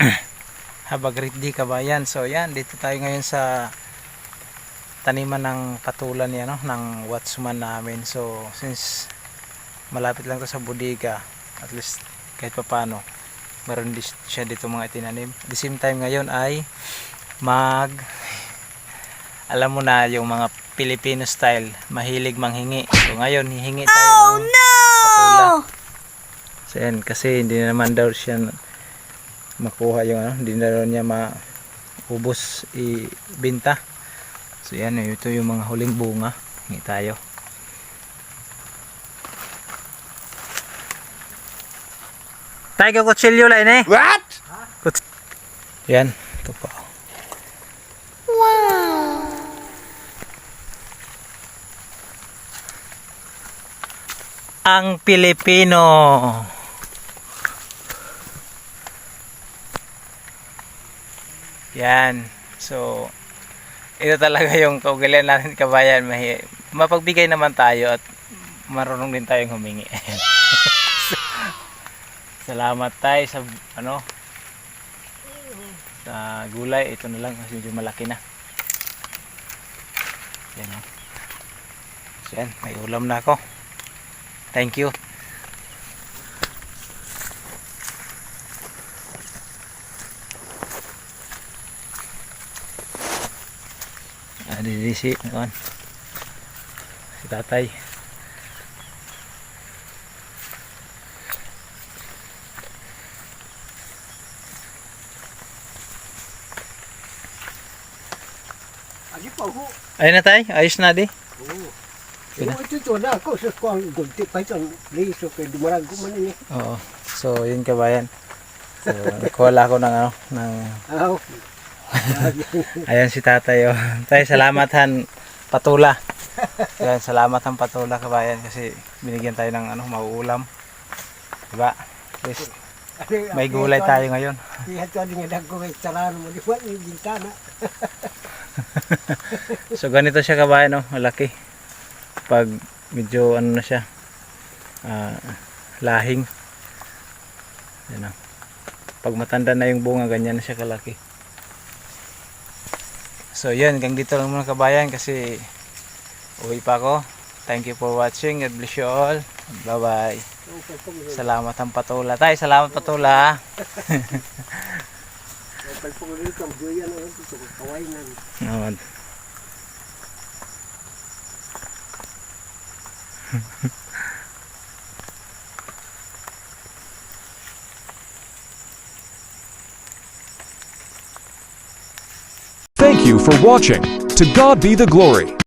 Habagritdi Kabayan. So yan, dito tayo ngayon sa taniman ng patulan niya no ng watchman namin. So since malapit lang to sa bodega, at least kahit papaano meron dis- siya dito mga itinanim. At the same time ngayon ay mag alam mo na yung mga Filipino style, mahilig manghingi. So ngayon hihingi tayo Oh ng no! patula. So yan, kasi hindi na naman daw siya makuha yung ano, hindi na daw niya maubos ibenta. So yan, ito yung mga huling bunga. Hingi tayo. Tayo kutsilyo lang eh. What? Yan, ito pa. Ang Pilipino. Yan. So, ito talaga yung kaugalian natin kabayan. Mahi mapagbigay naman tayo at marunong din tayong humingi. Salamat tayo sa ano sa gulay. Ito na lang kasi medyo malaki na. Yan o. So yan, may ulam na ako. Thank you. Ah, didisi. Ano? Si tatay. Ayun na tay, ayos na di. Oo. Oo. So, yun kabayan. So, nakuha ako ng ano, ng Aw. Ayan si tatay oh. Tay, salamat han patula. Ayan, salamat han patula kabayan kasi binigyan tayo ng ano, mauulam. Diba? At least, may gulay tayo ngayon. So ganito siya kabayan oh, malaki. Pag medyo ano na siya, ah, lahing. Yan oh. Pag matanda na yung bunga, ganyan na siya kalaki. So yun, hanggang dito lang muna kabayan kasi uwi pa ako. Thank you for watching. God bless you all. Bye bye. Salamat ang patula. Tay, salamat patula. ha. Thank you for watching. To God be the glory.